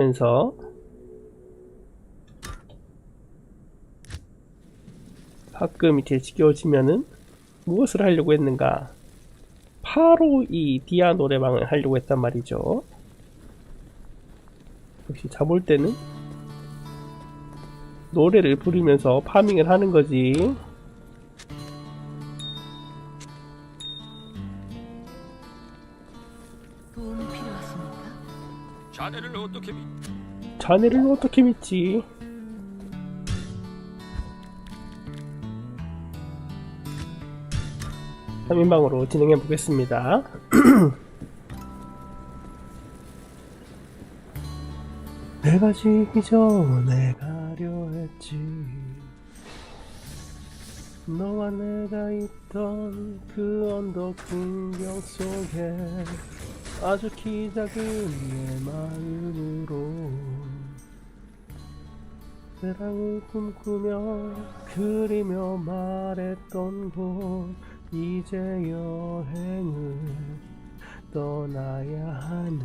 면서 가끔 이렇게 지겨워지면은 무엇을 하려고 했는가? 바로 이 디아 노래방을 하려고 했단 말이죠. 역시 잠올 때는 노래를 부르면서 파밍을 하는 거지. 필요하십니까? 자네를 어떻게 믿? 자네를 어떻게 믿지? 삼인방으로 진행해 보겠습니다. 내가 지기 전에 가려 했지 너와 내가 있던 그 언덕 풍경 속에 아주 키 작은 내 마음으로. 사랑을 꿈꾸며 그리며 말했던 곳 이제 여행을 떠나야 하는